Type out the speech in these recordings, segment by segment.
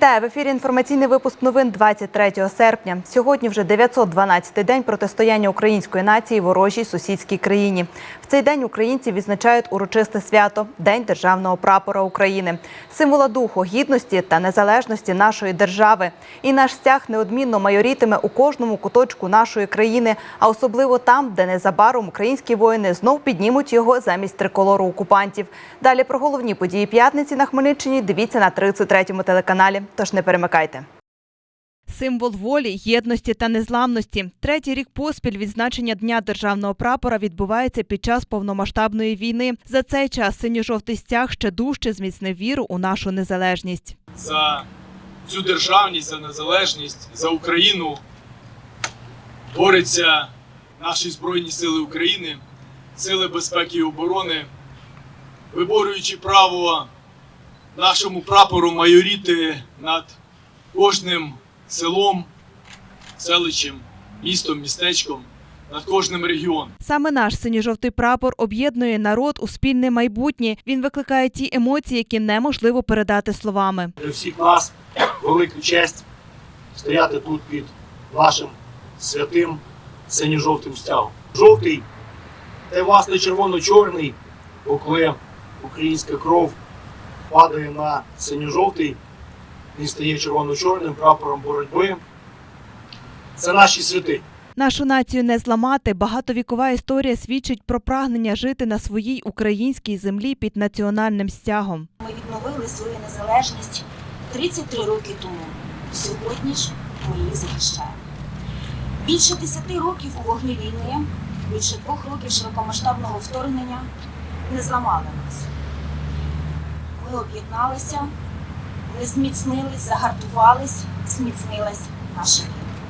Вітаю в ефірі. Інформаційний випуск новин 23 серпня. Сьогодні вже 912-й день протистояння української нації ворожій сусідській країні. В цей день українці відзначають урочисте свято День державного прапора України, символа духу, гідності та незалежності нашої держави. І наш стяг неодмінно майорітиме у кожному куточку нашої країни, а особливо там, де незабаром українські воїни знов піднімуть його замість триколору окупантів. Далі про головні події п'ятниці на Хмельниччині. Дивіться на 33-му телеканалі. Тож не перемикайте. Символ волі, єдності та незламності. Третій рік поспіль відзначення Дня державного прапора відбувається під час повномасштабної війни. За цей час синьо-жовтий стяг ще дужче зміцнив віру у нашу незалежність. за цю державність, за незалежність, за Україну борються наші Збройні Сили України, Сили безпеки і оборони, виборюючи право нашому прапору майоріти над кожним селом, селищем, містом, містечком, над кожним регіоном. Саме наш синьо-жовтий прапор об'єднує народ у спільне майбутнє. Він викликає ті емоції, які неможливо передати словами. для всіх нас велика честь стояти тут під вашим святим синьо-жовтим стягом. Жовтий це власне червоно-чорний, бо коли українська кров падає на синьо-жовтий, він стає червоно-чорним прапором боротьби. Це наші святи. Нашу націю не зламати. Багатовікова історія свідчить про прагнення жити на своїй українській землі під національним стягом. Ми відновили свою незалежність 33 роки тому. Сьогодні ж ми її захищаємо. Більше 10 років у вогні війни, більше двох років широкомасштабного вторгнення не зламали нас. Ми об'єдналися, ми зміцнились, загартувались, зміцнилась наша.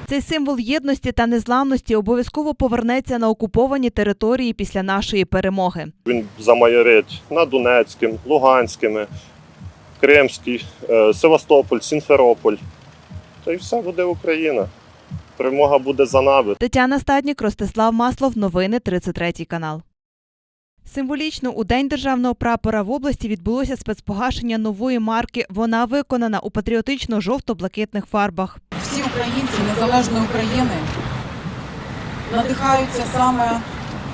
Цей символ єдності та незламності обов'язково повернеться на окуповані території після нашої перемоги. Він замайорить на Донецьким, Луганськими, Кримський, е, Севастополь, Сімферополь. Та й все буде Україна. Перемога буде за нами. Тетяна Стаднік, Ростислав Маслов. Новини 33 канал. Символічно у День державного прапора в області відбулося спецпогашення нової марки. Вона виконана у патріотично-жовто-блакитних фарбах. всі українці незалежної України надихаються саме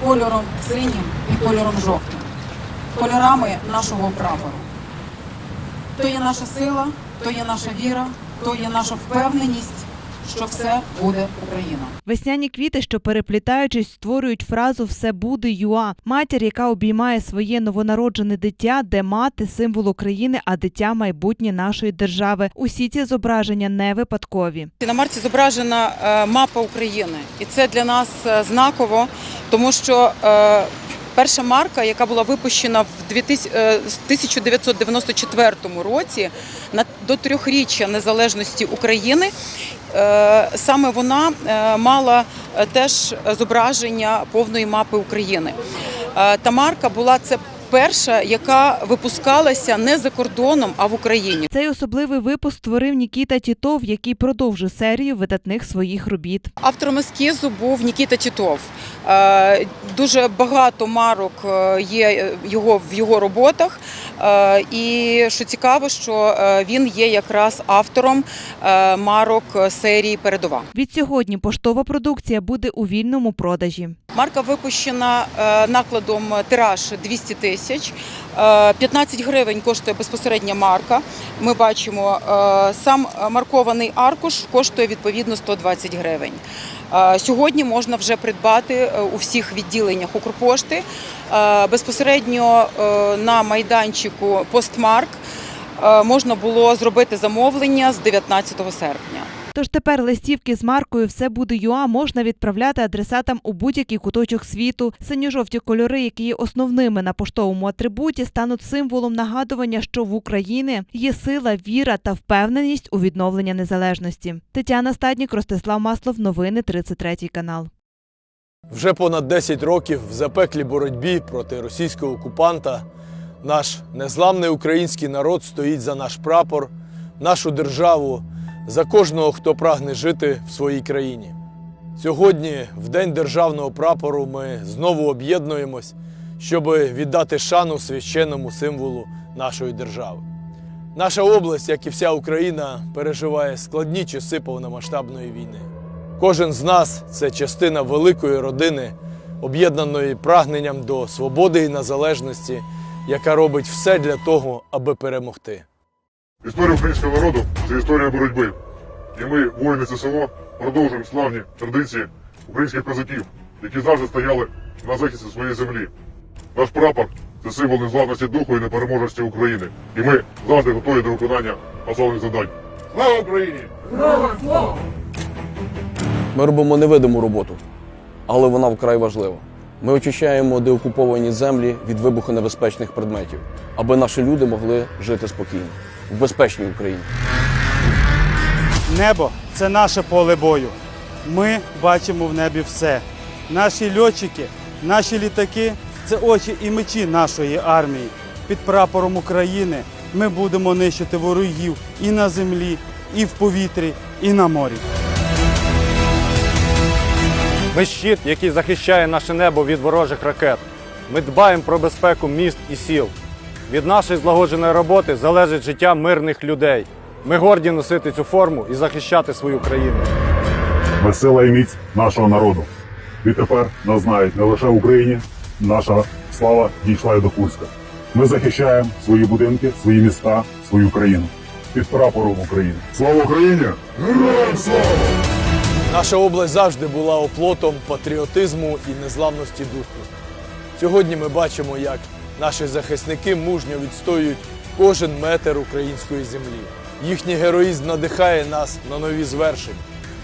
кольором синім і кольором жовтим, кольорами нашого прапору. То є наша сила, то є наша віра, то є наша впевненість, що все буде Україна. Весняні квіти, що переплітаючись, створюють фразу Все буде ЮА. Матір, яка обіймає своє новонароджене дитя, де мати символ України, а дитя майбутнє нашої держави. Усі ці зображення не випадкові. На марці зображена е, мапа України, і це для нас е, знаково, тому що е, перша марка, яка була випущена в 2000, е, з 1994 році на до трьохріччя незалежності України. Е, Саме вона е, мала е, теж зображення повної мапи України. Та марка була це перша, яка випускалася не за кордоном, а в Україні. Цей особливий випуск створив Нікіта Тітов, який продовжив серію видатних своїх робіт. Автором ескізу був Нікіта Тітов. Е, Дуже багато марок е, є його в його роботах. Е, І що цікаво, що е, він є якраз автором е, марок серії Передова. Відсьогодні поштова продукція буде у вільному продажі. Марка випущена е, накладом тираж 200 тисяч. Е, 15 гривень коштує безпосередня марка. Ми бачимо, е, сам маркований аркуш коштує відповідно 120 гривень. Сьогодні можна вже придбати е, у всіх відділеннях Укрпошти Е, безпосередньо е, на майданчику Постмарк можна було зробити замовлення з 19 серпня. Тож тепер листівки з маркою Все буде ЮА можна відправляти адресатам у будь-який куточок світу. Синьо-жовті кольори, які є основними на поштовому атрибуті, стануть символом нагадування, що в Україні є сила, віра та впевненість у відновлення незалежності. Тетяна Стаднік, Ростислав Маслов. Новини 33 канал. Вже понад 10 років в запеклій боротьбі проти російського окупанта наш незламний український народ стоїть за наш прапор, нашу державу, за кожного, хто прагне жити в своїй країні. Сьогодні, в День державного прапору, ми знову об'єднуємось, щоб віддати шану священному символу нашої держави. Наша область, як і вся Україна, переживає складні часи повномасштабної війни. Кожен з нас це частина великої родини, об'єднаної прагненням до свободи і незалежності, яка робить все для того, аби перемогти. Історія українського народу це історія боротьби. І ми, воїни ССО, продовжуємо славні традиції українських козаків, які завжди стояли на захисті своєї землі. Наш прапор це символ незламності духу і непереможності України. І ми завжди готові до виконання поставлених завдань. Слава Україні! Ми робимо невидиму роботу, але вона вкрай важлива. Ми очищаємо деокуповані землі від вибухонебезпечних предметів, аби наші люди могли жити спокійно в безпечній Україні. Небо це наше поле бою. Ми бачимо в небі все. Наші льотчики, наші літаки це очі і мечі нашої армії. Під прапором України ми будемо нищити ворогів і на землі, і в повітрі, і на морі. Ми щит, який захищає наше небо від ворожих ракет. Ми дбаємо про безпеку міст і сіл. Від нашої злагодженої роботи залежить життя мирних людей. Ми горді носити цю форму і захищати свою країну. Ми сила і міць нашого народу. Відтепер нас знають не лише в Україні, наша слава дійшла і до Курська. Ми захищаємо свої будинки, свої міста, свою країну. Під прапором України. Слава Україні! Героям слава! Наша область завжди була оплотом патріотизму і незламності духу. Сьогодні ми бачимо, як наші захисники мужньо відстоюють кожен метр української землі. Їхній героїзм надихає нас на нові звершення.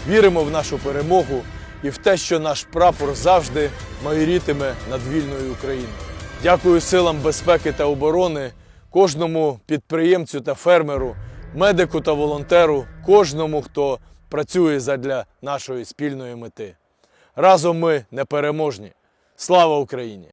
Віримо в нашу перемогу і в те, що наш прапор завжди майорітиме над вільною Україною. Дякую силам безпеки та оборони, кожному підприємцю та фермеру, медику та волонтеру, кожному, хто працює задля нашої спільної мети. Разом ми непереможні. Слава Україні!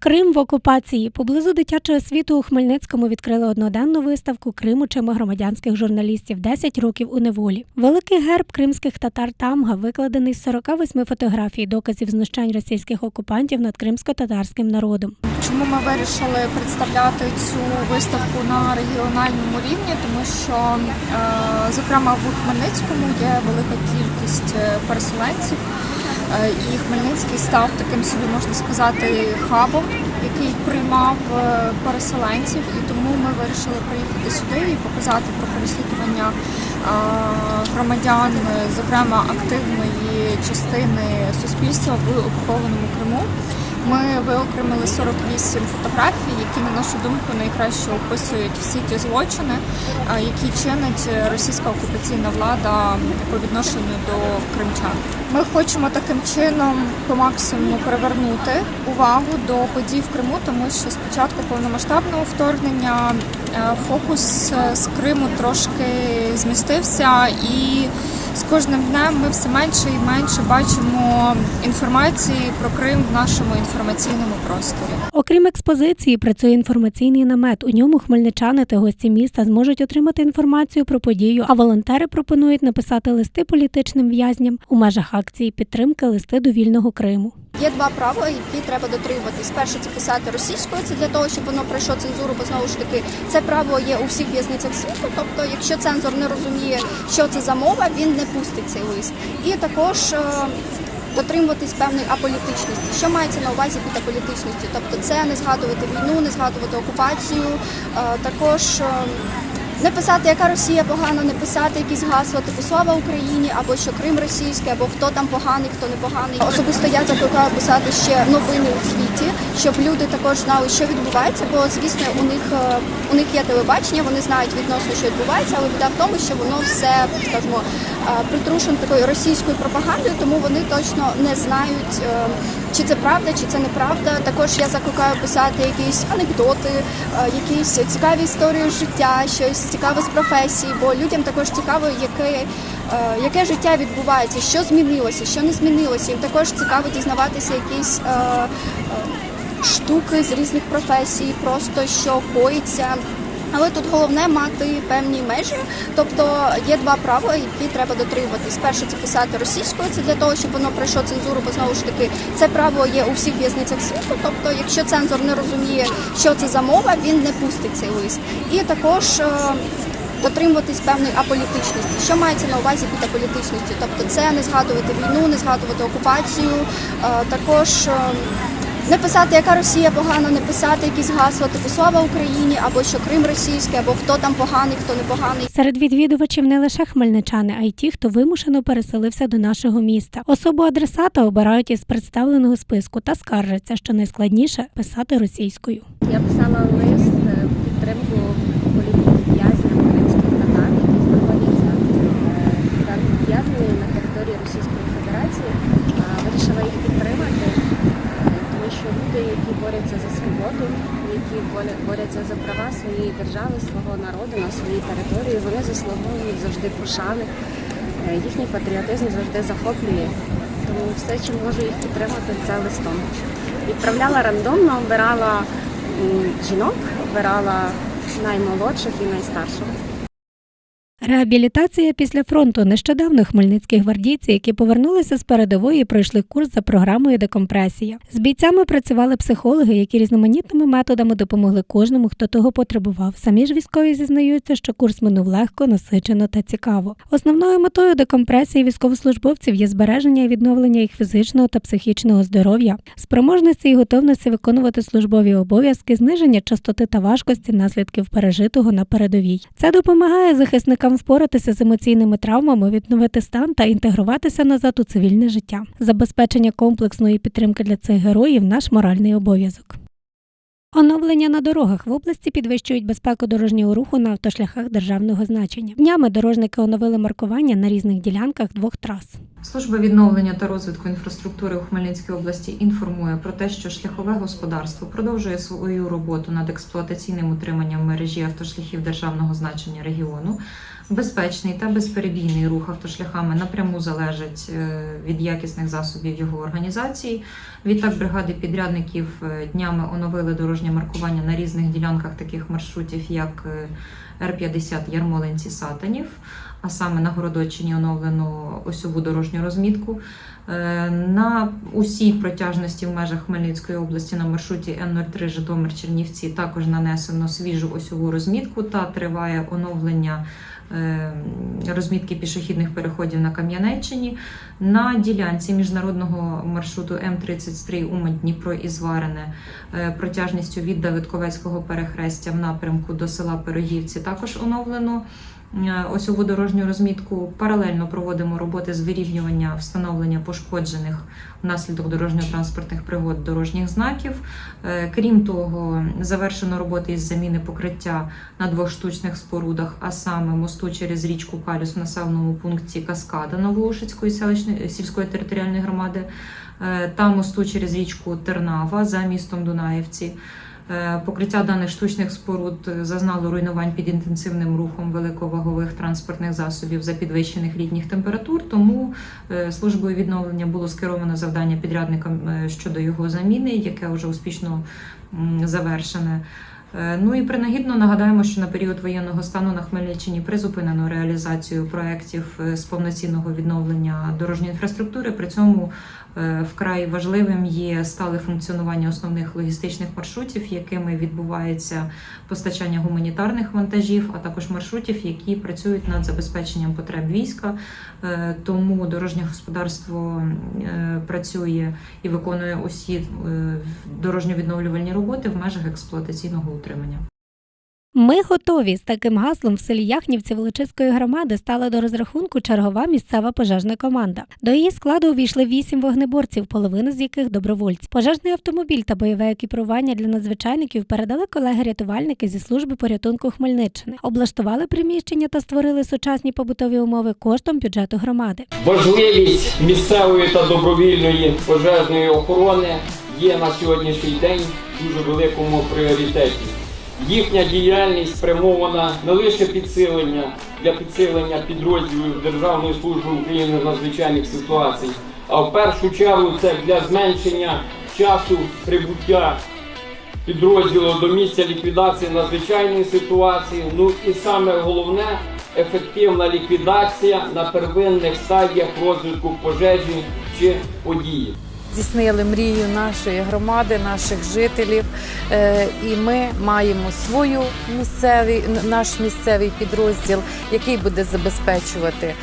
Крим в окупації поблизу дитячого світу у Хмельницькому відкрили одноденну виставку Крим очима громадянських журналістів 10 років у неволі. Великий герб кримських татар Тамга викладений з 48 фотографій, доказів знущань російських окупантів над кримсько-татарським народом. Чому ми вирішили представляти цю виставку на регіональному рівні? Тому що, е, зокрема, в Хмельницькому є велика кількість е, переселенців, і Хмельницький став таким собі, можна сказати, хабом, який приймав е, переселенців. І тому ми вирішили приїхати сюди і показати про переслідування е, громадян, е, зокрема активної частини суспільства в окупованому Криму. Ми виокремили 48 фотографій, які, на нашу думку, найкраще описують всі ті злочини, які чинить російська окупаційна влада по відношенню до кримчан. Ми хочемо таким чином по максимуму привернути увагу до подій в Криму, тому що з початку повномасштабного вторгнення е, фокус е, з Криму трошки змістився і. З кожним днем ми все менше і менше бачимо інформації про Крим в нашому інформаційному просторі. Окрім експозиції, працює інформаційний намет. У ньому хмельничани та гості міста зможуть отримати інформацію про подію, а волонтери пропонують написати листи політичним в'язням у межах акції підтримки листи до вільного Криму. Є два правила, які треба дотримуватись. Перше це писати російською, це для того, щоб воно пройшло цензуру, бо знову ж таки це правило є у всіх в'язницях світу. Тобто, якщо цензор не розуміє, що це за мова, він не пустить цей лист. І також е, дотримуватись певної аполітичності. Що мається на увазі під аполітичністю? Тобто, це не згадувати війну, не згадувати окупацію, е, також. Не писати, яка Росія погана, не писати якісь гасла, типу слава Україні, або що Крим російський, або хто там поганий, хто не поганий. Особисто я закликаю писати ще новини у світі, щоб люди також знали, що відбувається. Бо звісно, у них е, у них є телебачення, вони знають відносно, що відбувається, але біда в тому, що воно все скажімо, е, притрушено такою російською пропагандою, тому вони точно не знають. е, чи це правда, чи це неправда. Також я закликаю писати якісь анекдоти, якісь цікаві історії життя, щось цікаве з професії, бо людям також цікаво, яке, е, яке життя відбувається, що змінилося, що не змінилося. Їм також цікаво дізнаватися якісь е, е, штуки з різних професій, просто що коїться. Але тут головне мати певні межі, тобто є два правила, які треба дотримуватись. Перше це писати російською, це для того, щоб воно пройшло цензуру, бо знову ж таки це правило є у всіх в'язницях світу. Тобто, якщо цензор не розуміє, що це за мова, він не пустить цей лист. І також е, дотримуватись певної аполітичності. Що мається на увазі під аполітичністю? Тобто, це не згадувати війну, не згадувати окупацію, е, також. Е, не писати, яка Росія погана, не писати якісь гасла, типу слава Україні, або що Крим російський, або хто там поганий, хто не поганий. Серед відвідувачів не лише хмельничани, а й ті, хто вимушено переселився до нашого міста. Особу адресата обирають із представленого списку та скаржаться, що найскладніше писати російською. Я писала лист е, в підтримку політв'язням кримських татар, які знаходяться е, там в'язнені на території Російської Федерації. Е, Вирішила їх підтримати, е, тому що люди, які борються за свободу, які борються за права своєї держави, свого народу на своїй території, вони заслуговують завжди пошани. Е, Їхній патріотизм завжди захоплює. Тому все, чим можу їх підтримати, це листом. Відправляла рандомно, обирала жінок, обирала наймолодших і найстарших. Реабілітація після фронту. Нещодавно хмельницькі гвардійці, які повернулися з передової, пройшли курс за програмою декомпресія. З бійцями працювали психологи, які різноманітними методами допомогли кожному, хто того потребував. Самі ж військові зізнаються, що курс минув легко, насичено та цікаво. Основною метою декомпресії військовослужбовців є збереження і відновлення їх фізичного та психічного здоров'я, спроможності і готовності виконувати службові обов'язки, зниження частоти та важкості наслідків пережитого на передовій. Це допомагає захисникам впоратися з емоційними травмами, відновити стан та інтегруватися назад у цивільне життя. Забезпечення комплексної підтримки для цих героїв наш моральний обов'язок. Оновлення на дорогах в області підвищують безпеку дорожнього руху на автошляхах державного значення. Днями дорожники оновили маркування на різних ділянках двох трас. Служба відновлення та розвитку інфраструктури у Хмельницькій області інформує про те, що шляхове господарство продовжує свою роботу над експлуатаційним утриманням мережі автошляхів державного значення регіону. Безпечний та безперебійний рух автошляхами напряму залежить е, від якісних засобів його організації. Відтак бригади підрядників е, днями оновили дорожнє маркування на різних ділянках таких маршрутів, як е, Р-50 Ярмолинці Сатанів, а саме на Городочині оновлено осьову дорожню розмітку. На усій протяжності в межах Хмельницької області на маршруті Н-03 Житомир Чернівці також нанесено свіжу осьову розмітку та триває оновлення розмітки пішохідних переходів на Кам'янеччині. На ділянці міжнародного маршруту М-33 Умань Дніпро і Зварине е, протяжністю від Давидковецького перехрестя в напрямку до села Пирогівці також оновлено. Е, Осьову дорожню розмітку паралельно проводимо роботи з вирівнювання встановлення пошкоджених внаслідок дорожньо-транспортних пригод дорожніх знаків. Е, Крім того, завершено роботи із заміни покриття на двох штучних спорудах, а саме мосту через річку Калюс в населеному пункті Каскада Новоушицької селищної сільської територіальної громади е, та мосту через річку Тернава за містом Дунаївці. Е, Покриття даних штучних споруд зазнало руйнувань під інтенсивним рухом великовагових транспортних засобів за підвищених літніх температур. Тому е, службою відновлення було скеровано завдання підрядникам е, щодо його заміни, яке вже успішно завершене. Е, Ну і принагідно нагадаємо, що на період воєнного стану на Хмельниччині призупинено реалізацію проєктів е, з повноцінного відновлення дорожньої інфраструктури. При цьому е, вкрай важливим є стале функціонування основних логістичних маршрутів, якими відбувається постачання гуманітарних вантажів, а також маршрутів, які працюють над забезпеченням потреб війська. Е, Тому дорожнє господарство е, працює і виконує усі е, дорожньо-відновлювальні роботи в межах експлуатаційного утримання. Ми готові з таким гаслом в селі Яхнівці Величиської громади стала до розрахунку чергова місцева пожежна команда. До її складу увійшли вісім вогнеборців, половина з яких добровольці. Пожежний автомобіль та бойове екіпірування для надзвичайників передали колеги-рятувальники зі служби порятунку Хмельниччини, облаштували приміщення та створили сучасні побутові умови коштом бюджету громади. Важливість місцевої та добровільної пожежної охорони є на сьогоднішній день дуже великому пріоритеті. Їхня діяльність спрямована не лише підсилення для підсилення підрозділів Державної служби України надзвичайних ситуацій, а в першу чергу це для зменшення часу прибуття підрозділу до місця ліквідації надзвичайної ситуації. Ну і саме головне ефективна ліквідація на первинних стадіях розвитку пожежі чи події. Здійснили мрію нашої громади, наших жителів. Е, І ми маємо свою місцевий, наш місцевий підрозділ, який буде забезпечувати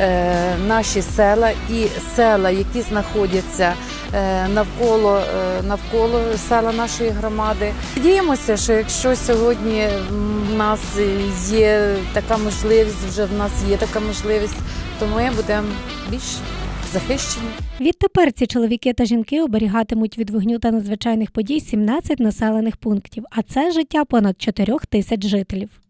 е, наші села і села, які знаходяться е, навколо, навколо села нашої громади. Надіємося, що якщо сьогодні в нас є така можливість, вже в нас є така можливість, то ми будемо більш захищені. Відтепер ці чоловіки та жінки оберігатимуть від вогню та надзвичайних подій 17 населених пунктів, а це життя понад 4 тисяч жителів.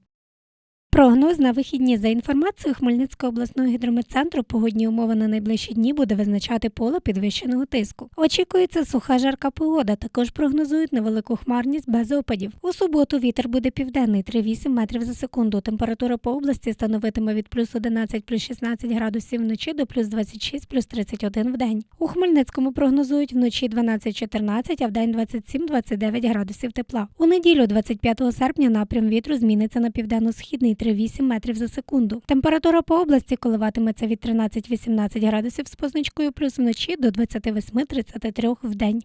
Прогноз на вихідні за інформацією Хмельницького обласного гідрометцентру погодні умови на найближчі дні буде визначати поле підвищеного тиску. Очікується суха жарка погода. Також прогнозують невелику хмарність без опадів. У суботу вітер буде південний 3,8 метрів за секунду. Температура по області становитиме від плюс 11 плюс 16 градусів вночі до плюс 26 плюс 31 в день. У Хмельницькому прогнозують вночі 12-14, а в день 27-29 градусів тепла. У неділю, 25 серпня, напрям вітру зміниться на південно-східний 3,8 метрів за секунду. Температура по області коливатиметься від 13-18 градусів з позначкою плюс вночі до 28-33 в день.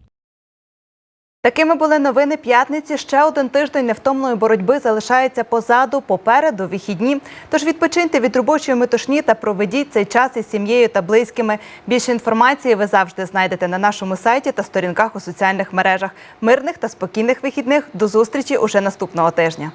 Такими були новини п'ятниці. Ще один тиждень невтомної боротьби залишається позаду, попереду вихідні. Тож відпочиньте від робочої метушні та проведіть цей час із сім'єю та близькими. Більше інформації ви завжди знайдете на нашому сайті та сторінках у соціальних мережах. Мирних та спокійних вихідних. До зустрічі уже наступного тижня.